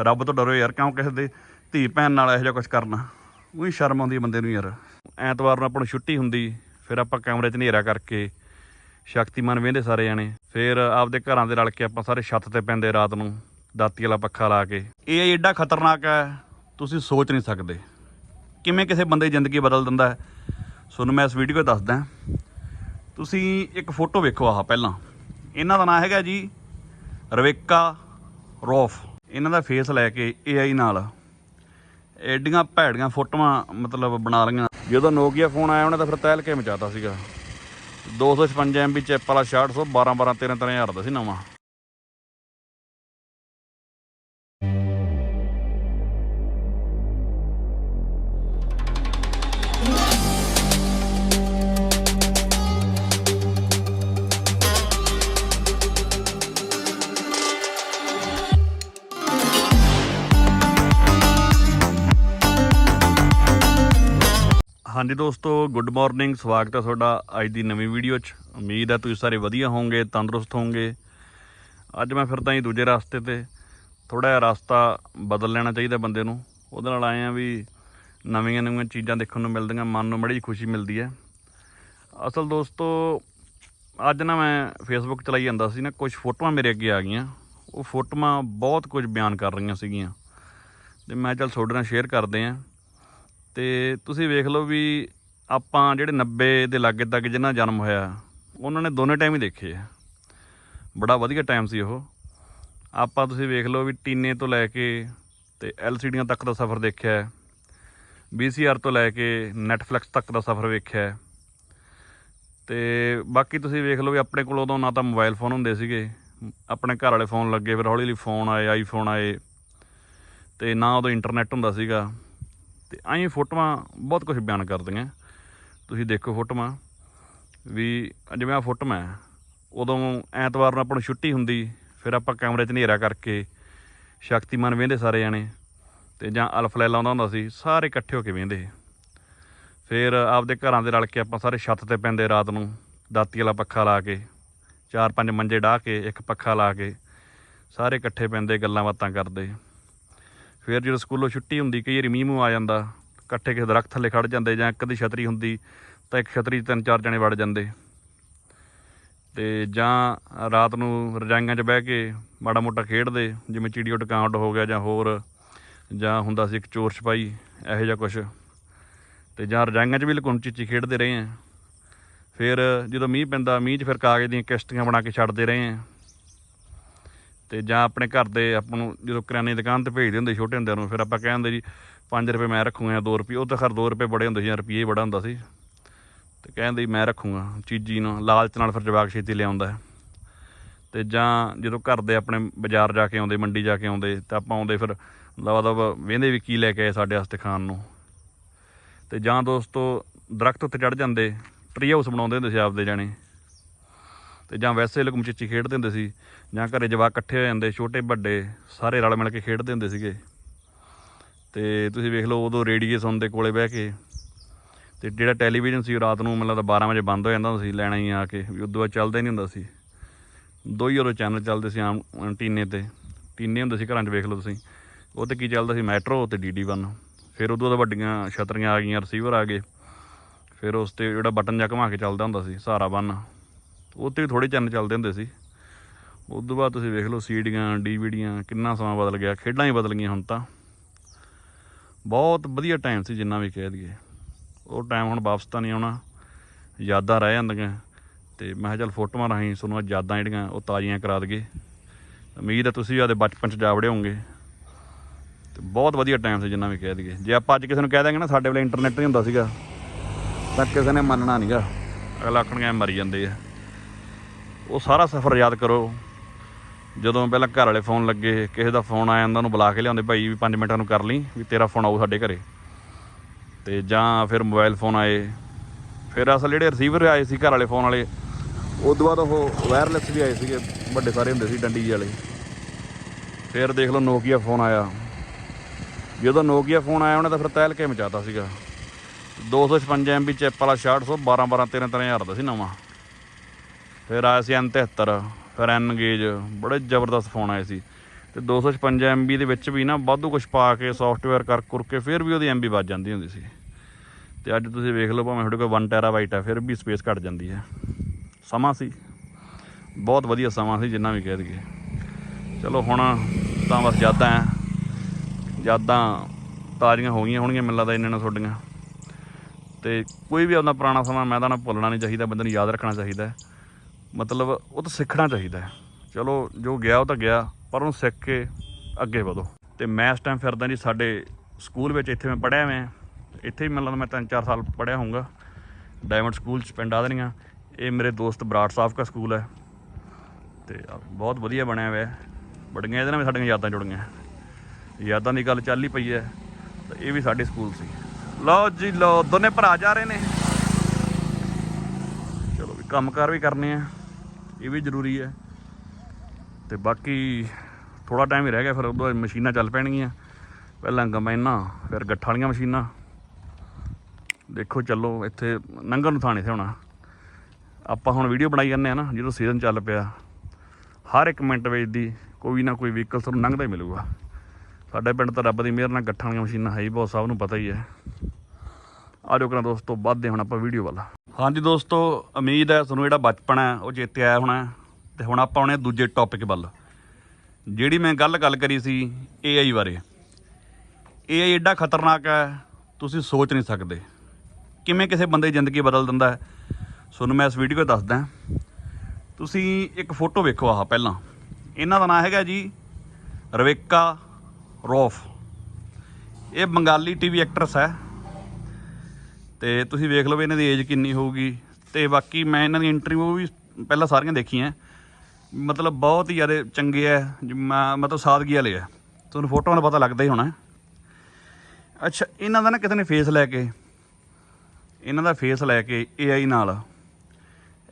ਰੱਬ ਤੋਂ ਡਰੋ ਯਾਰ, ਕਿਉਂ ਕਿਸੇ ਦੇ ਧੀ ਭੈਣ ਨਾਲ ਇਹੋ ਜਿਹਾ ਕੁਝ ਕਰਨਾ? ਉਹੀ ਸ਼ਰਮ ਆਉਂਦੀ ਬੰਦੇ ਨੂੰ ਯਾਰ। ਐਤਵਾਰ ਨੂੰ ਆਪਾਂ ਨੂੰ ਛੁੱਟੀ ਹੁੰਦੀ, ਫਿਰ ਆਪਾਂ ਕਮਰੇ 'ਚ ਹਨੇਰਾ ਕਰਕੇ ਸ਼ਕਤੀਮਾਨ ਵੇਂਦੇ ਸਾਰੇ ਜਾਣੇ। ਫਿਰ ਆਪਦੇ ਘਰਾਂ ਦੇ ਰਲ ਕੇ ਆਪਾਂ ਸਾਰੇ ਛੱਤ ਤੇ ਪੈਂਦੇ ਰਾਤ ਨੂੰ, ਦਾਤੀ ਵਾਲਾ ਪੱਖਾ ਲਾ ਕੇ। ਇਹ ਐਡਾ ਖਤਰਨਾਕ ਹੈ, ਤੁਸੀਂ ਸੋਚ ਨਹੀਂ ਸਕਦੇ। ਕਿਵੇਂ ਕਿਸੇ ਬੰਦੇ ਦੀ ਜ਼ਿੰਦਗੀ ਬਦਲ ਦਿੰਦਾ ਹੈ? ਤੁਹਾਨੂੰ ਮੈਂ ਇਸ ਵੀਡੀਓ ਦੱਸਦਾ ਤੁਸੀਂ ਇੱਕ ਫੋਟੋ ਵੇਖੋ ਆਹ ਪਹਿਲਾਂ। ਇਹਨਾਂ ਦਾ ਨਾਮ ਹੈਗਾ ਜੀ ਰਵੇਕਾ ਰੋਫ। ਇਹਨਾਂ ਦਾ ਫੇਸ ਲੈ ਕੇ AI ਨਾਲ। ਐਡੀਆਂ ਭੈੜੀਆਂ ਫੋਟੋਆਂ ਮਤਲਬ ਬਣਾ ਲਈਆਂ। ਜਦੋਂ ਨੋਕੀਆ ਫੋਨ ਆਇਆ ਉਹਨਾਂ ਦਾ ਫਿਰ ਤਹਿਲ ਕੇ ਮਚਾਤਾ ਸੀਗਾ। 256 MB ਚਿਪ ਵਾਲਾ 6600 12 12 13 13000 ਦਾ ਸੀ ਨਵਾਂ। ਹਾਂਜੀ ਦੋਸਤੋ ਗੁੱਡ ਮਾਰਨਿੰਗ ਸਵਾਗਤ ਹੈ ਤੁਹਾਡਾ ਅੱਜ ਦੀ ਨਵੀਂ ਵੀਡੀਓ 'ਚ। ਉਮੀਦ ਹੈ ਤੁਸੀਂ ਸਾਰੇ ਵਧੀਆ ਹੋਵੋਗੇ, ਤੰਦਰੁਸਤ ਹੋਵੋਗੇ। ਅੱਜ ਮੈਂ ਫਿਰਦਾ ਜੀ ਦੂਜੇ ਰਸਤੇ ਤੇ। ਥੋੜਾ ਜਿਹਾ ਰਸਤਾ ਬਦਲ ਲੈਣਾ ਚਾਹੀਦਾ ਬੰਦੇ ਨੂੰ। ਉਹਦੇ ਨਾਲ ਆਏ ਆ ਵੀ ਨਵੀਆਂ ਨਵੀਆਂ ਚੀਜ਼ਾਂ ਦੇਖਣ ਨੂੰ ਮਿਲਦੀਆਂ, ਮਨ ਨੂੰ ਬੜੀ ਖੁਸ਼ੀ ਮਿਲਦੀ ਹੈ। ਅਸਲ ਦੋਸਤੋ, ਅੱਜ ਨਾ ਮੈਂ ਫੇਸਬੁੱਕ ਚਲਾਈ ਜਾਂਦਾ ਸੀ ਨਾ ਕੁਝ ਫੋਟੋਆਂ ਮੇਰੇ ਅੱਗੇ ਆ ਗਈਆਂ। ਉਹ ਫੋਟੋਆਂ ਬਹੁਤ ਕੁਝ ਬਿਆਨ ਕਰ ਰਹੀਆਂ ਸੀਗੀਆਂ। ਤੇ ਮੈਂ ਚੱਲ ਤੁਹਾਡੇ ਨਾਲ ਸ਼ੇਅਰ ਕਰਦੇ ਆਂ ਤੇ ਤੁਸੀਂ ਵੇਖ ਲਓ ਵੀ ਆਪਾਂ ਜਿਹੜੇ 90 ਦੇ ਲਾਗੇ ਤੱਕ ਜਿਨ੍ਹਾਂ ਦਾ ਜਨਮ ਹੋਇਆ, ਉਹਨਾਂ ਨੇ ਦੋਨੇ ਟਾਈਮ ਹੀ ਦੇਖੇ ਆ। ਬੜਾ ਵਧੀਆ ਟਾਈਮ ਸੀ ਉਹ। ਆਪਾਂ ਤੁਸੀਂ ਵੇਖ ਲਓ ਵੀ ਟੀਨੇ ਤੋਂ ਲੈ ਕੇ ਤੇ ਐਲਸੀਡੀਆਂ ਤੱਕ ਦਾ ਸਫ਼ਰ ਦੇਖਿਆ ਹੈ। VCR ਤੋਂ ਲੈ ਕੇ Netflix ਤੱਕ ਦਾ ਸਫ਼ਰ ਵੇਖਿਆ ਹੈ। ਤੇ ਬਾਕੀ ਤੁਸੀਂ ਵੇਖ ਲਓ ਵੀ ਆਪਣੇ ਕੋਲ ਉਦੋਂ ਨਾ ਤਾਂ ਮੋਬਾਈਲ ਫੋਨ ਹੁੰਦੇ ਸੀਗੇ। ਆਪਣੇ ਘਰ ਵਾਲੇ ਫੋਨ ਲੱਗੇ, ਫਿਰ ਹੌਲੀ ਹੌਲੀ ਫੋਨ ਆਏ ਆਈਫੋਨ ਆਏ, ਤੇ ਨਾ ਉਦੋਂ ਇੰਟਰਨੈਟ ਹੁੰਦਾ ਸੀਗਾ। ਤੇ ਐਂ ਫੋਟੋਆਂ ਬਹੁਤ ਕੁਝ ਬਿਆਨ ਕਰਦੀਆਂ। ਤੁਸੀਂ ਦੇਖੋ ਫੋਟੋਆਂ ਵੀ ਜਿਵੇਂ ਆ ਫੋਟੋ ਹੈ ਉਦੋਂ ਐਤਵਾਰ ਨੂੰ ਆਪਾਂ ਨੂੰ ਛੁੱਟੀ ਹੁੰਦੀ, ਫਿਰ ਆਪਾਂ ਕੈਮਰੇ 'ਚ ਹਨੇਰਾ ਕਰਕੇ ਸ਼ਕਤੀਮਾਨ ਵੇਂਦੇ ਸਾਰੇ ਜਾਣੇ ਤੇ ਜਾਂ ਅਲਫਲੈਲ ਆਉਂਦਾ ਹੁੰਦਾ ਸੀ, ਸਾਰੇ ਇਕੱਠੇ ਹੋ ਕੇ ਵੇਂਦੇ ਫਿਰ ਆਪਦੇ ਘਰਾਂ ਦੇ ਰਲ ਕੇ ਆਪਾਂ ਸਾਰੇ ਛੱਤ ਤੇ ਪੈਂਦੇ ਰਾਤ ਨੂੰ, ਦਾਤੀ ਵਾਲਾ ਪੱਖਾ ਲਾ ਕੇ, ਚਾਰ ਪੰਜ ਮੰਜੇ ਢਾ ਕੇ, ਇੱਕ ਪੱਖਾ ਲਾ ਕੇ, ਸਾਰੇ ਇਕੱਠੇ ਪੈਂਦੇ, ਗੱਲਾਂ ਬਾਤਾਂ ਕਰਦੇ। ਫਿਰ ਜਦੋਂ ਸਕੂਲੋਂ ਛੁੱਟੀ ਹੁੰਦੀ, ਕਈ ਵਾਰੀ ਮੀਂਹ ਮੂੰਹ ਆ ਜਾਂਦਾ, ਇਕੱਠੇ ਕਿਸੇ ਦਰਖਤ ਥੱਲੇ ਖੜ ਜਾਂਦੇ ਜਾਂ ਇੱਕ ਦੀ ਛਤਰੀ ਹੁੰਦੀ, ਤਾਂ ਇੱਕ ਛਤਰੀ 'ਚ ਤਿੰਨ ਚਾਰ ਜਣੇ ਵੜ ਜਾਂਦੇ। ਤੇ ਜਾਂ ਰਾਤ ਨੂੰ ਰਜਾਈਆਂ 'ਚ ਬਹਿ ਕੇ ਮਾੜਾ ਮੋਟਾ ਖੇਡਦੇ, ਜਿਵੇਂ ਚਿੜੀਓ ਟਕਾਉਂਡ ਹੋ ਗਿਆ ਜਾਂ ਹੋਰ, ਜਾਂ ਹੁੰਦਾ ਸੀ ਇੱਕ ਚੋਰ ਛਪਾਈ ਇਹੋ ਜਿਹਾ ਕੁਝ ਤੇ ਜਾਂ ਰਜਾਈਆਂ 'ਚ ਵੀ ਲੁਕਣ ਚੀਚੀ ਖੇਡਦੇ ਰਹੇ ਆ। ਫਿਰ ਜਦੋਂ ਮੀਂਹ ਪੈਂਦਾ, ਮੀਂਹ 'ਚ ਫਿਰ ਕਾਗਜ਼ ਦੀਆਂ ਕਿਸ਼ਤੀਆਂ ਬਣਾ ਕੇ ਛੱਡਦੇ ਰਹੇ ਆ। ਤੇ ਜਾਂ ਆਪਣੇ ਘਰ ਦੇ ਆਪਾਂ ਨੂੰ ਜਦੋਂ ਕਰਿਆਨੇ ਦੀ ਦੁਕਾਨ ਤੇ ਭੇਜਦੇ ਹੁੰਦੇ ਛੋਟੇ ਹੁੰਦਿਆਂ ਨੂੰ, ਫਿਰ ਆਪਾਂ ਕਹਿੰਦੇ ਜੀ 5 ਰੁਪਏ ਮੈਂ ਰੱਖੂਗਾ 2 ਰੁਪਏ, ਉਹ ਤਾਂ ਖਰ 2 ਰੁਪਏ ਬੜੇ ਹੁੰਦੇ ਸੀ ਜਾਂ ਰੁਪਏ ਬੜਾ ਹੁੰਦਾ ਸੀ। ਤੇ ਕਹਿੰਦੇ ਜੀ, ਮੈਂ ਰੱਖੂਗਾ, ਚੀਜੀ ਨਾਲ ਲਾਲਚ ਨਾਲ ਫਿਰ ਜਵਾਕ ਛੇਤੀ ਲਿਆਉਂਦਾ ਹੈ। ਤੇ ਜਾਂ ਜਦੋਂ ਘਰ ਦੇ ਆਪਣੇ ਬਾਜ਼ਾਰ ਜਾ ਕੇ ਆਉਂਦੇ, ਮੰਡੀ ਜਾ ਕੇ ਆਉਂਦੇ, ਤਾਂ ਆਪਾਂ ਆਉਂਦੇ ਫਿਰ ਦਵਾ ਦਵਾ ਵੇਂਦੇ ਵੀ ਕੀ ਲੈ ਕੇ ਆਏ ਸਾਡੇ ਵਾਸਤੇ ਖਾਣ ਨੂੰ। ਤੇ ਜਾਂ ਦੋਸਤੋ, ਦਰਖਤ ਉੱਤੇ ਚੜ ਜਾਂਦੇ, ਟਰੀ ਹਾਊਸ ਬਣਾਉਂਦੇ ਹੁੰਦੇ ਸੀ ਆਪਦੇ ਜਾਣੇ। ਤੇ ਜਾਂ ਵੈਸੇ ਲੁਕਮ ਚਿੱਚੀ ਖੇਡਦੇ ਹੁੰਦੇ ਸੀ, ਜਾਂ ਘਰੇ ਜਵਾਕ ਇਕੱਠੇ ਹੋ ਜਾਂਦੇ, ਛੋਟੇ, ਵੱਡੇ, ਸਾਰੇ ਰਲ ਮਿਲ ਕੇ ਖੇਡਦੇ ਹੁੰਦੇ ਸੀਗੇ। ਤੇ ਤੁਸੀਂ ਵੇਖ ਲਓ, ਉਦੋਂ ਰੇਡੀਏ ਸੁਣਦੇ ਕੋਲੇ ਬਹਿ ਕੇ, ਤੇ ਜਿਹੜਾ ਟੈਲੀਵਿਜ਼ਨ ਸੀ ਉਹ ਰਾਤ ਨੂੰ ਮਤਲਬ 12 ਵਜੇ ਬੰਦ ਹੋ ਜਾਂਦਾ ਹੁੰਦਾ ਸੀ, ਲੈਣਾ ਹੀ ਆ ਕੇ, ਵੀ ਉਦੋਂ ਬਾਅਦ ਚੱਲਦਾ ਨਹੀਂ ਹੁੰਦਾ ਸੀ। ਦੋ ਹੀ ਉਦੋਂ ਚੈਨਲ ਚੱਲਦੇ ਸੀ ਆਮ ਟੀਨੇ ਤੇ। ਟੀਨੇ ਹੁੰਦੇ ਸੀ ਘਰਾਂ 'ਚ, ਵੇਖ ਲਓ ਤੁਸੀਂ। ਉਹ ਤੇ ਕੀ ਚੱਲਦਾ ਸੀ, ਮੈਟਰੋ ਤੇ ਡੀਡੀ ਵਨ। ਫਿਰ ਉਦੋਂ ਤਾਂ ਵੱਡੀਆਂ ਛਤਰੀਆਂ ਆ ਗਈਆਂ ਰਿਸੀਵਰ ਆ ਗਏ। ਫਿਰ ਉਸ ਤੇ ਜਿਹੜਾ ਬਟਨ ਜਾਂ ਘੁਮਾ ਕੇ ਚੱਲਦਾ ਹੁੰਦਾ ਸੀ, ਸਹਾਰਾ ਬੰਨ। ਉਹ ਵੀ ਥੋੜੇ ਚੈਨਲ ਚੱਲਦੇ ਹੁੰਦੇ ਸੀ। ਉਸ ਤੋਂ ਬਾਅਦ ਤੁਸੀਂ ਵੇਖ ਲਓ ਸੀਡੀਆਂ, ਡੀਵੀਡੀਆਂ ਕਿੰਨਾ ਸਮਾਂ ਬਦਲ ਗਿਆ, ਖੇਡਾਂ ਹੀ ਬਦਲ ਗਈਆਂ ਹੁਣ ਤਾਂ। ਬਹੁਤ ਵਧੀਆ ਟਾਈਮ ਸੀ ਜਿੰਨਾ ਵੀ ਕਹਿ ਦਈਏ। ਉਹ ਟਾਈਮ ਹੁਣ ਵਾਪਸ ਤਾਂ ਨਹੀਂ ਆਉਣਾ। ਯਾਦਾਂ ਰਹਿ ਜਾਂਦੀਆਂ। ਤੇ ਮੈਂ ਕਿਹਾ ਚੱਲ ਫੋਟੋਆਂ ਰਾਹੀਂ ਤੁਹਾਨੂੰ ਆਹ ਯਾਦਾਂ ਜਿਹੜੀਆਂ ਉਹ ਤਾਜ਼ੀਆਂ ਕਰਾ ਦਈਏ। ਉਮੀਦ ਹੈ ਤੁਸੀਂ ਵੀ ਆਦੇ ਬਚਪਨ ਚ ਜਾ ਵੜੇ ਹੋਵੋਗੇ। ਤੇ ਬਹੁਤ ਵਧੀਆ ਟਾਈਮ ਸੀ ਜਿੰਨਾ ਵੀ ਕਹਿ ਦਈਏ। ਜੇ ਆਪਾਂ ਅੱਜ ਕਿਸੇ ਨੂੰ ਕਹਿ ਦਾਂਗੇ ਨਾ, ਸਾਡੇ ਵੇਲੇ ਇੰਟਰਨੈਟ ਨਹੀਂ ਹੁੰਦਾ ਸੀਗਾ, ਤਾਂ ਕਿਸੇ ਨੇ ਮੰਨਣਾ ਨਹੀਂਗਾ ਅਗਲਾ ਆਖਣਗੇ ਮਰੀ ਜਾਂਦੇ ਆ। ਉਹ ਸਾਰਾ ਸਫ਼ਰ ਯਾਦ ਕਰੋ। ਜਦੋਂ ਪਹਿਲਾਂ ਘਰ ਵਾਲੇ ਫੋਨ ਲੱਗੇ, ਕਿਸੇ ਦਾ ਫੋਨ ਆਇਆ ਜਾਂਦਾ ਉਹਨੂੰ ਬੁਲਾ ਕੇ ਲਿਆਉਂਦੇ, ਭਾਈ, ਵੀ 5 ਮਿੰਟਾਂ ਨੂੰ ਕਰ ਲਈ, ਵੀ ਤੇਰਾ ਫੋਨ ਆਊ ਸਾਡੇ ਘਰੇ। ਤੇ ਜਾਂ ਫਿਰ ਮੋਬਾਈਲ ਫੋਨ ਆਏ। ਫਿਰ ਅਸਲ ਜਿਹੜੇ ਰਿਸੀਵਰ ਆਏ ਸੀ ਘਰ ਵਾਲੇ ਫੋਨ ਵਾਲੇ ਉਸ ਤੋਂ ਬਾਅਦ ਉਹ ਵਾਇਰਲੈਸ ਵੀ ਆਏ ਸੀਗੇ, ਵੱਡੇ ਸਾਰੇ ਹੁੰਦੇ ਸੀ, ਡੰਡੀ ਜੀ ਵਾਲੇ। ਫਿਰ ਦੇਖ ਲਓ ਨੋਕੀਆ ਫੋਨ ਆਇਆ। ਜਦੋਂ ਨੋਕੀਆ ਫੋਨ ਆਇਆ, ਉਹਨੇ ਤਾਂ ਫਿਰ ਤਹਿਲ ਕੇ ਮਚਾਤਾ ਸੀਗਾ। 256 MB ਚਿਪ ਵਾਲਾ 6600 12 12 13 13000 ਦਾ ਸੀ ਨਵਾਂ। ਫਿਰ ਆਇਆ ਸੀ N73 ਫਿਰ N ਗੇਜ ਬੜੇ ਜ਼ਬਰਦਸਤ ਫੋਨ ਆਏ ਸੀ। ਤੇ 256 MB ਦੇ ਵਿੱਚ ਵੀ ਨਾ ਵਾਧੂ ਕੁਝ ਪਾ ਕੇ ਸੌਫਟਵੇਅਰ ਕਰ ਕੁਰ ਕੇ ਫਿਰ ਵੀ ਉਹਦੀ MB ਵੱਜ ਜਾਂਦੀ ਹੁੰਦੀ ਸੀ। ਤੇ ਅੱਜ ਤੁਸੀਂ ਵੇਖ ਲਓ ਭਾਵੇਂ ਤੁਹਾਡੇ ਕੋਲ 1 ਟੈਰਾਬਾਈਟ ਹੈ ਫਿਰ ਵੀ ਸਪੇਸ ਘਟ ਜਾਂਦੀ ਹੈ। ਸਮਾਂ ਸੀ। ਬਹੁਤ ਵਧੀਆ ਸਮਾਂ ਸੀ ਜਿੰਨਾ ਵੀ ਕਹਿ ਦਈਏ। ਚਲੋ ਹੁਣ ਤਾਂ ਬਸ ਯਾਦਾਂ ਹੈ ਯਾਦਾਂ ਤਾਜ਼ੀਆਂ ਹੋ ਗਈਆਂ ਹੋਣਗੀਆਂ ਮੈਨੂੰ ਲੱਗਦਾ ਇਹਨਾਂ ਨਾਲ ਤੁਹਾਡੀਆਂ। ਤੇ ਕੋਈ ਵੀ ਆਪਣਾ ਪੁਰਾਣਾ ਸਮਾਂ ਮੈਂ ਤਾਂ ਨਾ ਭੁੱਲਣਾ ਨਹੀਂ ਚਾਹੀਦਾ, ਬੰਦੇ ਨੂੰ ਯਾਦ ਰੱਖਣਾ ਚਾਹੀਦਾ। ਮਤਲਬ ਉਹ ਤਾਂ ਸਿੱਖਣਾ ਚਾਹੀਦਾ ਚਲੋ, ਜੋ ਗਿਆ ਉਹ ਤਾਂ ਗਿਆ, ਪਰ ਉਹਨੂੰ ਸਿੱਖ ਕੇ ਅੱਗੇ ਵਧੋ। ਤੇ ਮੈਂ ਇਸ ਟਾਈਮ ਫਿਰਦਾ ਜੀ ਸਾਡੇ ਸਕੂਲ ਵਿੱਚ, ਇੱਥੇ ਮੈਂ ਪੜ੍ਹਿਆ ਮੈਂ ਇੱਥੇ ਹੀ ਮਤਲਬ ਮੈਂ ਤਿੰਨ ਚਾਰ ਸਾਲ ਪੜ੍ਹਿਆ ਹੋਊਗਾ। ਡਾਇਮੰਡ ਸਕੂਲ ਚ ਪਿੰਡ ਆਦਰੀਆਂ। ਇਹ ਮੇਰੇ ਦੋਸਤ ਬਰਾੜ ਸਾਹਿਬ ਦਾ ਸਕੂਲ ਹੈ। ਤੇ ਬਹੁਤ ਵਧੀਆ ਬਣਿਆ ਹੋਇਆ ਹੈ। ਬੜੀਆਂ ਇਹਦੇ ਨਾਲ ਵੀ ਸਾਡੀਆਂ ਯਾਦਾਂ ਜੁੜੀਆਂ ਯਾਦਾਂ ਦੀ ਗੱਲ ਚੱਲ ਹੀ ਪਈ ਹੈ। ਤਾਂ ਇਹ ਵੀ ਸਾਡੇ ਸਕੂਲ ਸੀ। ਲਓ ਜੀ, ਲਓ, ਦੋਨੇ ਭਰਾ ਜਾ ਰਹੇ ਨੇ। ਚਲੋ ਵੀ ਕੰਮਕਾਰ ਵੀ ਕਰਨੇ ਆ। ਇਹ ਵੀ ਜ਼ਰੂਰੀ ਹੈ। ਤੇ ਬਾਕੀ ਥੋੜਾ ਟਾਈਮ ਹੀ ਰਹਿ ਗਿਆ, ਫਿਰ ਉਦੋਂ ਮਸ਼ੀਨਾਂ ਚੱਲ ਪੈਣਗੀਆਂ। ਪਹਿਲਾਂ ਕੰਬਾਈਨਾਂ, ਫਿਰ ਗੱਠਾਂ ਵਾਲੀਆਂ ਮਸ਼ੀਨਾਂ। ਦੇਖੋ, ਚੱਲੋ, ਇੱਥੇ ਨੰਗਰ ਨੂੰ ਥਾਣੇ ਤੇ ਹੋਣਾ ਆਪਾਂ ਹੁਣ ਵੀਡੀਓ ਬਣਾਈ ਜਾਂਦੇ ਆ ਨਾ, ਜਦੋਂ ਸੀਜ਼ਨ ਚੱਲ ਪਿਆ। ਹਰ ਇੱਕ ਮਿੰਟ ਵਿੱਚ ਦੀ ਕੋਈ ਨਾ ਕੋਈ ਵਹੀਕਲ ਤੁਹਾਨੂੰ ਲੰਘਦਾ ਹੀ ਮਿਲੂਗਾ। ਸਾਡੇ ਪਿੰਡ ਤਾਂ ਰੱਬ ਦੀ ਮਿਹਰ ਨਾਲ ਗੱਠਾਂ ਵਾਲੀਆਂ ਮਸ਼ੀਨਾਂ ਹੈ ਹੀ ਬਹੁਤ, ਸਭ ਨੂੰ ਪਤਾ ਹੀ ਹੈ। ਆ ਜਾਓ ਕਰਾਂ ਦੋਸਤੋ, ਵੱਧਦੇ ਹੁਣ ਆਪਾਂ ਵੀਡੀਓ ਵੱਲ। ਹਾਂਜੀ ਦੋਸਤੋ, ਉਮੀਦ ਹੈ ਤੁਹਾਨੂੰ ਜਿਹੜਾ ਬਚਪਨ ਹੈ, ਉਹ ਚੇਤੇ ਆਇਆ ਹੋਣਾ ਤੇ ਹੁਣ ਆਪਾਂ ਆਉਣੇ ਦੂਜੇ ਟੌਪਿਕ ਵੱਲ। ਜਿਹੜੀ ਮੈਂ ਗੱਲ ਗੱਲ ਕਰੀ ਸੀ AI ਬਾਰੇ। AI ਐਡਾ ਖਤਰਨਾਕ ਹੈ, ਤੁਸੀਂ ਸੋਚ ਨਹੀਂ ਸਕਦੇ। ਕਿਵੇਂ ਕਿਸੇ ਬੰਦੇ ਦੀ ਜ਼ਿੰਦਗੀ ਬਦਲ ਦਿੰਦਾ ਹੈ। ਤੁਹਾਨੂੰ ਮੈਂ ਇਸ ਵੀਡੀਓ 'ਚ ਦੱਸਦਾ ਤੁਸੀਂ ਇੱਕ ਫੋਟੋ ਵੇਖੋ ਆਹ ਪਹਿਲਾਂ। ਇਹਨਾਂ ਦਾ ਨਾਮ ਹੈਗਾ ਜੀ ਰਵੇਕਾ ਰੋਫ। ਇਹ ਬੰਗਾਲੀ ਟੀਵੀ ਐਕਟਰਸ ਹੈ। ਤੇ ਤੁਸੀਂ ਵੇਖ ਲਓ ਵੀ ਇਹਨਾਂ ਦੀ ਏਜ ਕਿੰਨੀ ਹੋਊਗੀ। ਤੇ ਬਾਕੀ ਮੈਂ ਇਹਨਾਂ ਦੀ ਇੰਟਰਵਿਊ ਵੀ ਪਹਿਲਾਂ ਸਾਰੀਆਂ ਦੇਖੀਆਂ ਮਤਲਬ ਬਹੁਤ ਹੀ ਜ਼ਿਆਦਾ ਚੰਗੇ ਹੈ ਮੈਂ- ਮਤਲਬ ਸਾਦਗੀ ਵਾਲੇ ਹੈ ਤੁਹਾਨੂੰ ਫੋਟੋਆਂ ਦਾ ਪਤਾ ਲੱਗਦਾ ਹੀ ਹੋਣਾ ਅੱਛਾ, ਇਹਨਾਂ ਦਾ ਨਾ ਕਿਤੇ ਨੇ ਫੇਸ ਲੈ ਕੇ, ਇਹਨਾਂ ਦਾ ਫੇਸ ਲੈ ਕੇ AI ਨਾਲ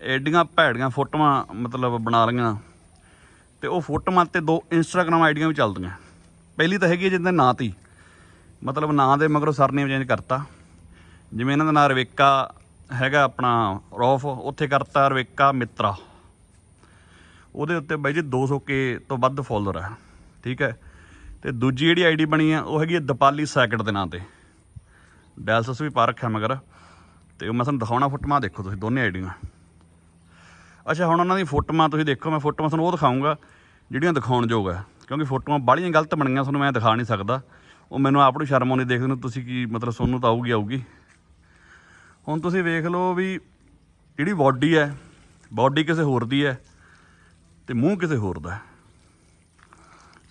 ਐਡੀਆਂ ਭੈੜੀਆਂ ਫੋਟੋਆਂ ਮਤਲਬ ਬਣਾ ਲਈਆਂ। ਤੇ ਉਹ ਫੋਟੋਆਂ ਤੇ ਦੋ ਇੰਸਟਾਗ੍ਰam ਆਈਡੀਆਂ ਵੀ ਚੱਲਦੀਆਂ। ਪਹਿਲੀ ਤਾਂ ਹੈਗੀ ਹੈ ਜਿਹਦੇ ਨਾਂ ਤੀ ਮਤਲਬ ਨਾਂ ਦੇ ਮਗਰੋਂ ਸਰਨੇਮ ਚੇਂਜ ਕਰਤਾ। ਜਿਵੇਂ ਇਹਨਾਂ ਦਾ ਨਾਂ ਰਵੇਕਾ ਹੈਗਾ ਆਪਣਾ, ਰੌਫ, ਉੱਥੇ ਕਰਤਾ ਰਵੇਕਾ ਮਿੱਤਰਾ। ਉਹਦੇ ਉੱਤੇ ਬਾਈ ਜੀ 200 ਕੇ ਤੋਂ ਵੱਧ ਫੋਲੋਅਰ ਹੈ ਠੀਕ ਹੈ। ਤੇ ਦੂਜੀ ਜਿਹੜੀ ਆਈਡੀ ਬਣੀ ਆ, ਉਹ ਹੈਗੀ ਹੈ ਦਪਾਲੀ ਸੈਕਿੰਡ ਦੇ ਨਾਂ ਤੇ। ਡੈਲਸਸ ਵੀ ਪਾ ਰੱਖਿਆ ਮਗਰ। ਤੇ ਉਹ ਮੈਂ ਤੁਹਾਨੂੰ ਦਿਖਾਉਣਾ ਫੋਟੋਆਂ, ਦੇਖੋ ਤੁਸੀਂ ਦੋਨੇ ਆਈਡੀਆਂ ਅੱਛਾ, ਹੁਣ ਉਹਨਾਂ ਦੀ ਫੋਟੋਆਂ ਤੁਸੀਂ ਦੇਖੋ, ਮੈਂ ਫੋਟੋਆਂ ਤੁਹਾਨੂੰ ਉਹ ਦਿਖਾਉਂਗਾ ਜਿਹੜੀਆਂ ਦਿਖਾਉਣ ਯੋਗ ਹੈ ਕਿਉਂਕਿ ਫੋਟੋਆਂ ਬਾਹਲੀਆਂ ਗਲਤ ਬਣੀਆਂ, ਤੁਹਾਨੂੰ ਮੈਂ ਦਿਖਾ ਨਹੀਂ ਸਕਦਾ। ਉਹ ਮੈਨੂੰ ਆਪ ਨੂੰ ਸ਼ਰਮ ਆਉਂਦੀ, ਦੇਖਦੇ ਨੂੰ ਤੁਸੀਂ ਕੀ ਮਤਲਬ ਤੁਹਾਨੂੰ ਤਾਂ ਆਊਗੀ ਆਊਗੀ। ਹੁਣ ਤੁਸੀਂ ਵੇਖ ਲਓ ਵੀ ਜਿਹੜੀ ਬਾਡੀ ਹੈ, ਬਾਡੀ ਕਿਸੇ ਹੋਰ ਦੀ ਹੈ ਤੇ ਮੂੰਹ ਕਿਸੇ ਹੋਰ ਦਾ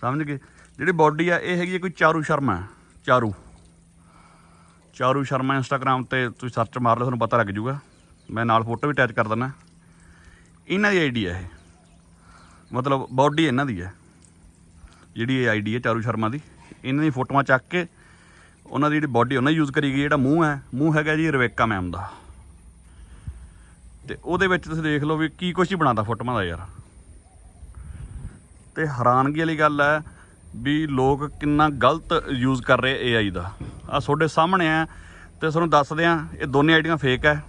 ਸਮਝ ਗਏ? ਜਿਹੜੀ ਬਾਡੀ ਹੈ, ਇਹ ਹੈਗੀ ਹੈ ਕੋਈ ਚਾਰੂ ਸ਼ਰਮਾ ਚਾਰੂ। ਚਾਰੂ ਸ਼ਰਮਾ ਇੰਸਟਾਗ੍ਰam ਤੇ ਤੁਸੀਂ ਸਰਚ ਮਾਰ ਲਓ, ਤੁਹਾਨੂੰ ਪਤਾ ਲੱਗ ਜਾਊਗਾ ਮੈਂ ਨਾਲ ਫੋਟੋ ਵੀ ਅਟੈਚ ਕਰ ਦਿੰਦਾ। ਇਹਨਾਂ ਦੀ ਆਈਡੀ ਹੈ ਇਹ। ਮਤਲਬ ਬਾਡੀ ਇਹਨਾਂ ਦੀ ਹੈ। ਜਿਹੜੀ ਇਹ ਆਈਡੀ ਹੈ, ਚਾਰੂ ਸ਼ਰਮਾ ਦੀ। ਇਹਨਾਂ ਦੀ ਫੋਟੋਆਂ ਚੱਕ ਕੇ ਉਹਨਾਂ ਦੀ ਜਿਹੜੀ ਬਾਡੀ ਉਹਨਾਂ ਯੂਜ਼ ਕਰੀ ਗਈ, ਜਿਹੜਾ ਮੂੰਹ ਹੈ, ਮੂੰਹ ਹੈਗਾ ਜੀ ਰਵੇਕਾ ਮੈਮ ਦਾ। ਤੇ ਉਹਦੇ ਵਿੱਚ ਤੁਸੀਂ ਦੇਖ ਲਓ ਵੀ ਕੀ ਕੁਛ ਹੀ ਬਣਾਤਾ ਫੋਟੋਆਂ ਦਾ ਯਾਰ। ਤੇ ਹੈਰਾਨਗੀ ਵਾਲੀ ਗੱਲ ਹੈ ਵੀ ਲੋਕ ਕਿੰਨਾ ਗਲਤ ਯੂਜ਼ ਕਰ ਰਹੇ AI ਦਾ। ਆ ਤੁਹਾਡੇ ਸਾਹਮਣੇ ਆ ਤੇ ਤੁਹਾਨੂੰ ਦੱਸਦੇ ਆ ਇਹ ਦੋਨੇ ਆਈਡੀਆਂ ਫੇਕ ਹੈ।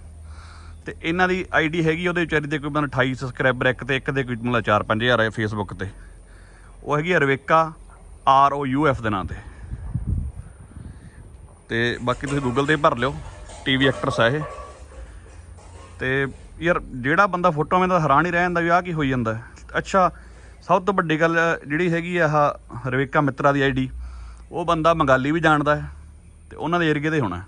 ਤੇ ਇਹਨਾਂ ਦੀ ਆਈਡੀ ਹੈਗੀ ਉਹਦੇ ਵਿਚਾਰੀ ਦੇ ਕੋਈ ਬੰਦਾ 28 ਸਬਸਕ੍ਰਾਈਬਰ ਇੱਕ ਤੇ ਇੱਕ ਦੇ ਕੋਈ ਮਤਲਬ 4-5000 ਹੈ ਫੇਸਬੁੱਕ ਤੇ। ਉਹ ਹੈਗੀ ਆ ਰਵੇਕਾ ਆਰ ਓ ਯੂ ਐਫ ਦੇ ਨਾਂ ਤੇ। ਤੇ ਬਾਕੀ ਤੁਸੀਂ ਗੂਗਲ ਤੇ ਭਰ ਲਿਓ ਟੀਵੀ ਐਕਟਰਸ ਆ ਇਹ। ਤੇ ਯਾਰ ਜਿਹੜਾ ਬੰਦਾ ਫੋਟੋ ਮੈਂ ਤਾਂ ਹੈਰਾਨ ਹੀ ਰਹਿ ਜਾਂਦਾ ਵੀ ਆਹ ਕੀ ਹੋਈ ਜਾਂਦਾ। ਅੱਛਾ ਸਭ ਤੋਂ ਵੱਡੀ ਗੱਲ ਜਿਹੜੀ ਹੈਗੀ ਆ ਆਹ ਰਵੇਕਾ ਮਿੱਤਰਾ ਦੀ ਆਈਡੀ ਉਹ ਬੰਦਾ ਮੰਗਾਲੀ ਵੀ ਜਾਣਦਾ ਹੈ ਤੇ ਉਹਨਾਂ ਦੇ ਏਰੀਏ ਦੇ ਹੋਣਾ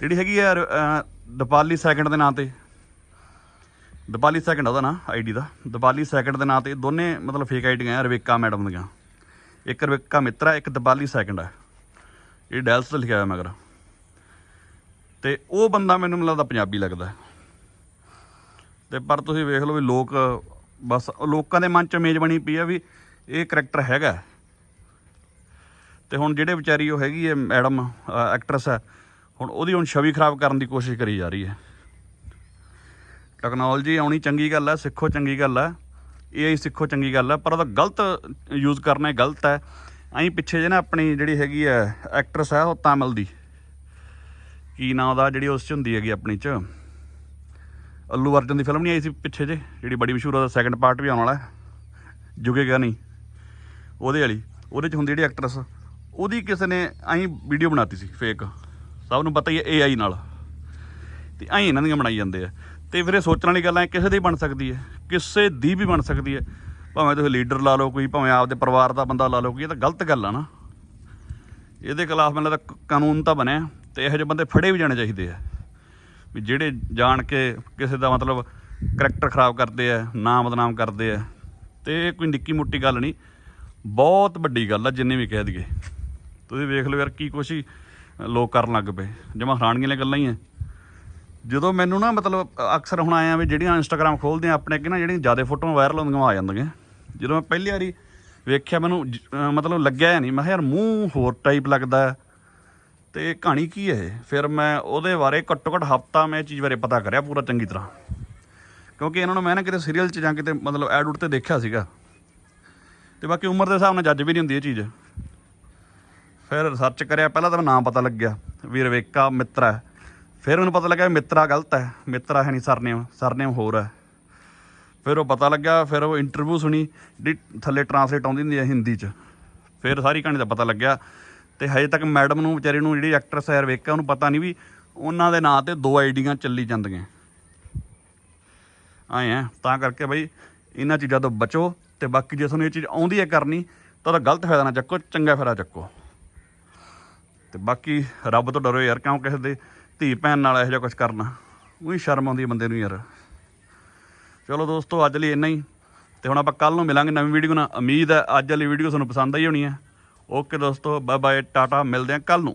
ਜਿਹੜੀ ਹੈਗੀ ਆ ਅਹ, ਦਪਾਲੀ ਸੈਕਿੰਡ ਦੇ ਨਾਂ ਤੇ ਦਪਾਲੀ ਸੈਕਿੰਡ ਉਹਦਾ ਨਾਂ ਆਈਡੀ ਦਾ। ਦਪਾਲੀ ਸੈਕਿੰਡ ਦੇ ਨਾਂ ਤੇ ਦੋਨੇ ਮਤਲਬ ਫੇਕ ਆਈਡੀਆਂ ਆ ਰਵੇਕਾ ਮੈਡਮ ਦੀਆਂ। ਇੱਕ ਰਵੇਕਾ ਮਿੱਤਰਾ ਇੱਕ ਦਪਾਲੀ ਸੈਕਿੰਡ ਹੈ ਇਹ ਡੈਲਸ ਤੇ ਲਿਖਿਆ ਹੋਇਆ ਮਗਰ ਤੇ ਉਹ ਬੰਦਾ ਮੈਨੂੰ ਮੈਨੂੰ ਲੱਗਦਾ ਪੰਜਾਬੀ ਲੱਗਦਾ ਹੈ। ਤੇ ਪਰ ਤੁਸੀਂ ਵੇਖ ਲਓ ਵੀ ਲੋਕ, ਬਸ ਲੋਕਾਂ ਦੇ ਮਨ ਚ ਇਮੇਜ ਬਣੀ ਪਈ ਆ ਵੀ ਇਹ ਕਰੈਕਟਰ ਹੈਗਾ ਹੈ। ਤੇ ਹੁਣ ਜਿਹੜੇ ਵਿਚਾਰੀ ਉਹ ਹੈਗੀ ਹੈ ਮੈਡਮ ਐਕਟਰੈਸ ਹੈ, ਹੁਣ ਉਹਦੀ ਹੁਣ ਛਵੀ ਖਰਾਬ ਕਰਨ ਦੀ ਕੋਸ਼ਿਸ਼ ਕਰੀ ਜਾ ਰਹੀ ਹੈ ਟੈਕਨੋਲੋਜੀ ਆਉਣੀ ਚੰਗੀ ਗੱਲ ਹੈ, ਸਿੱਖੋ ਚੰਗੀ ਗੱਲ ਹੈ ਇਹ ਸਿੱਖੋ ਚੰਗੀ ਗੱਲ ਹੈ, ਪਰ ਉਹਦਾ ਗਲਤ ਯੂਜ਼ ਕਰਨਾ ਗਲਤ ਹੈ ਅਸੀਂ ਪਿੱਛੇ ਜੇ ਨਾ ਆਪਣੀ ਜਿਹੜੀ ਹੈਗੀ ਹੈ ਐਕਟਰੈਸ ਹੈ ਉਹ ਤਾਮਿਲ ਦੀ। ਕੀ ਨਾਂ ਉਹਦਾ, ਜਿਹੜੀ ਉਸ ਚ ਹੁੰਦੀ ਹੈਗੀ ਆਪਣੀ ਚ। ਅੱਲੂ ਅਰਜਨ ਦੀ ਫਿਲਮ ਨਹੀਂ ਆਈ ਸੀ ਪਿੱਛੇ ਜੇ ਜਿਹੜੀ ਬੜੀ ਮਸ਼ਹੂਰ ਉਹਦਾ ਸੈਕੰਡ ਪਾਰਟ ਵੀ ਆਉਣ ਵਾਲਾ ਹੈ ਜੁਗੇਗਾ ਨਹੀਂ ਉਹਦੇ ਵਾਲੀ, ਉਹਦੇ ਚ ਹੁੰਦੀ ਜਿਹੜੀ ਐਕਟਰੈਸ ਉਹਦੀ ਕਿਸੇ ਨੇ ਅਸੀਂ ਵੀਡੀਓ ਬਣਾਤੀ ਸੀ ਫੇਕ ਸਭ ਨੂੰ ਪਤਾ ਹੀ ਹੈ AI ਨਾਲ। ਤੇ ਐਂ ਇਹਨਾਂ ਦੀਆਂ ਬਣਾਈ ਜਾਂਦੇ ਆ। ਤੇ ਫਿਰ ਇਹ ਸੋਚਣ ਵਾਲੀ ਗੱਲ ਐ, ਕਿਸੇ ਦੀ ਬਣ ਸਕਦੀ ਹੈ ਕਿਸੇ ਦੀ ਵੀ ਬਣ ਸਕਦੀ ਹੈ ਭਾਵੇਂ ਤੁਸੀਂ ਲੀਡਰ ਲਾ ਲਓ ਕੋਈ, ਭਾਵੇਂ ਆਪਦੇ ਪਰਿਵਾਰ ਦਾ ਬੰਦਾ ਲਾ ਲਓ ਕੋਈ, ਇਹ ਤਾਂ ਗਲਤ ਗੱਲ ਆ ਨਾ। ਇਹਦੇ ਖਿਲਾਫ ਮੈਨੂੰ ਲੱਗਦਾ ਕਾਨੂੰਨ ਤਾਂ ਬਣਿਆ ਤੇ ਇਹੋ ਜਿਹੇ ਬੰਦੇ ਫੜੇ ਵੀ ਜਾਣੇ ਚਾਹੀਦੇ ਆ। ਵੀ ਜਿਹੜੇ ਜਾਣ ਕੇ ਕਿਸੇ ਦਾ ਮਤਲਬ ਕਰੈਕਟਰ ਖਰਾਬ ਕਰਦੇ ਆ, ਨਾਮ ਬਦਨਾਮ ਕਰਦੇ ਆ, ਤੇ ਇਹ ਕੋਈ ਨਿੱਕੀ ਮੋਟੀ ਗੱਲ ਨਹੀਂ, ਬਹੁਤ ਵੱਡੀ ਗੱਲ ਆ ਜਿੰਨੇ ਵੀ ਕਹਿ ਦਈਏ। ਤੁਸੀਂ ਵੇਖ ਲਓ ਯਾਰ ਕੀ ਕੁਛ ਹੀ ਲੋਕ ਕਰਨ ਲੱਗ ਪਏ, ਜਮਾ ਹੈਰਾਨਗੀਆਂ ਵਾਲੀਆਂ ਗੱਲਾਂ ਹੀ ਆ। ਜਦੋਂ ਮੈਨੂੰ ਨਾ ਮਤਲਬ ਅਕਸਰ ਹੁਣ ਆਇਆ ਵੀ ਜਿਹੜੀਆਂ ਇੰਸਟਾਗ੍ਰam ਖੋਲਦੇ ਆ, ਆਪਣੇ ਕਿ ਨਾ ਜਿਹੜੀਆਂ ਜ਼ਿਆਦਾ ਫੋਟੋਆਂ ਵਾਇਰਲ ਹੁੰਦੀਆਂ ਉਹ ਆ ਜਾਂਦੀਆਂ। ਜਦੋਂ ਮੈਂ ਪਹਿਲੀ ਵਾਰੀ ਵੇਖਿਆ, ਮੈਨੂੰ ਮਤਲਬ ਲੱਗਿਆ ਨਹੀਂ। ਮੈਂ ਕਿਹਾ, ਯਾਰ, ਮੂੰਹ ਹੋਰ ਟਾਈਪ ਲੱਗਦਾ ਹੈ। ਤੇ ਕਹਾਣੀ ਕੀ ਹੈ ਇਹ? ਫਿਰ ਮੈਂ ਉਹਦੇ ਬਾਰੇ ਘੱਟੋ ਘੱਟ ਹਫਤਾ ਮੈਂ ਇਹ ਚੀਜ਼ ਬਾਰੇ ਪਤਾ ਕਰਿਆ ਪੂਰਾ ਚੰਗੀ ਤਰ੍ਹਾਂ। ਕਿਉਂਕਿ ਇਹਨਾਂ ਨੂੰ ਮੈਂ ਨਾ ਕਿਤੇ ਸੀਰੀਅਲ 'ਚ ਜਾਂ ਕਿਤੇ ਮਤਲਬ ਐਡ ਉਡ ਤੇ ਦੇਖਿਆ ਸੀਗਾ। ਤੇ ਬਾਕੀ ਉਮਰ ਦੇ ਹਿਸਾਬ ਨਾਲ ਜੱਜ ਵੀ ਨਹੀਂ ਹੁੰਦੀ ਇਹ ਚੀਜ਼। ਫਿਰ ਰਿਸਰਚ ਕਰਿਆ, ਪਹਿਲਾਂ ਤਾਂ ਮੈਨੂੰ ਨਾਮ ਪਤਾ ਲੱਗਿਆ, ਵੀ ਰਵੇਕਾ ਮਿੱਤਰਾ ਫਿਰ ਮੈਨੂੰ ਪਤਾ ਲੱਗਿਆ ਮਿੱਤਰਾ ਗਲਤ ਹੈ। ਮਿੱਤਰਾ ਹੈ ਨਹੀਂ ਸਰਨੇਮ ਸਰਨੇਮ ਹੋਰ ਹੈ। ਫਿਰ ਉਹ ਪਤਾ ਲੱਗਿਆ, ਫਿਰ ਉਹ ਇੰਟਰਵਿਊ ਸੁਣੀ, ਜਿਹੜੀ ਥੱਲੇ ਟਰਾਂਸਲੇਟ ਆਉਂਦੀ ਹੁੰਦੀ ਹੈ ਹਿੰਦੀ 'ਚ, ਫਿਰ ਸਾਰੀ ਕਹਾਣੀ ਦਾ ਪਤਾ ਲੱਗਿਆ। ਤੇ ਹਜੇ ਤੱਕ ਮੈਡਮ ਨੂੰ, ਵਿਚਾਰੀ ਨੂੰ, ਜਿਹੜੀ ਐਕਟਰੈਸ ਹੈ ਵੇਖਿਆ ਉਹਨੂੰ ਪਤਾ ਨਹੀਂ ਵੀ ਉਹਨਾਂ ਦੇ ਨਾਂ ਤੇ ਦੋ ਆਈਡੀਆਂ ਚੱਲੀ ਜਾਂਦੀਆਂ। ਆਏ ਆ ਤਾਂ ਕਰਕੇ ਬਈ ਇਹਨਾਂ ਚੀਜ਼ਾਂ ਤੋਂ ਬਚੋ ਤੇ ਬਾਕੀ ਜੇ ਤੁਹਾਨੂੰ ਇਹ ਚੀਜ਼ ਆਉਂਦੀ ਹੈ ਕਰਨੀ, ਤਾਂ ਉਹਦਾ ਗਲਤ ਫਾਇਦਾ ਨਾ ਚੱਕੋ, ਚੰਗਾ ਫਾਇਦਾ ਚੱਕੋ। ਤੇ ਬਾਕੀ ਰੱਬ ਤੋਂ ਡਰੋ ਯਾਰ, ਕਿਉਂ ਕਿਸੇ ਦੇ ਧੀ ਭੈਣ ਨਾਲ ਇਹੋ ਜਿਹਾ ਕੁਝ ਕਰਨਾ? ਉਹੀ ਸ਼ਰਮ ਆਉਂਦੀ ਹੈ ਬੰਦੇ ਨੂੰ ਯਾਰ। ਚਲੋ ਦੋਸਤੋ, ਅੱਜ ਲਈ ਇੰਨਾ ਹੀ। ਤੇ ਹੁਣ ਆਪਾਂ ਕੱਲ ਨੂੰ ਮਿਲਾਂਗੇ ਨਵੀਂ ਵੀਡੀਓ ਨਾਲ। ਉਮੀਦ ਹੈ ਅੱਜ ਵਾਲੀ ਵੀਡੀਓ ਤੁਹਾਨੂੰ ਪਸੰਦ ਆਈ ਹੋਣੀ ਹੈ। ਓਕੇ ਦੋਸਤੋ ਬਾਏ ਬਾਏ ਟਾਟਾ, ਮਿਲਦੇ ਹਾਂ ਕੱਲ ਨੂੰ।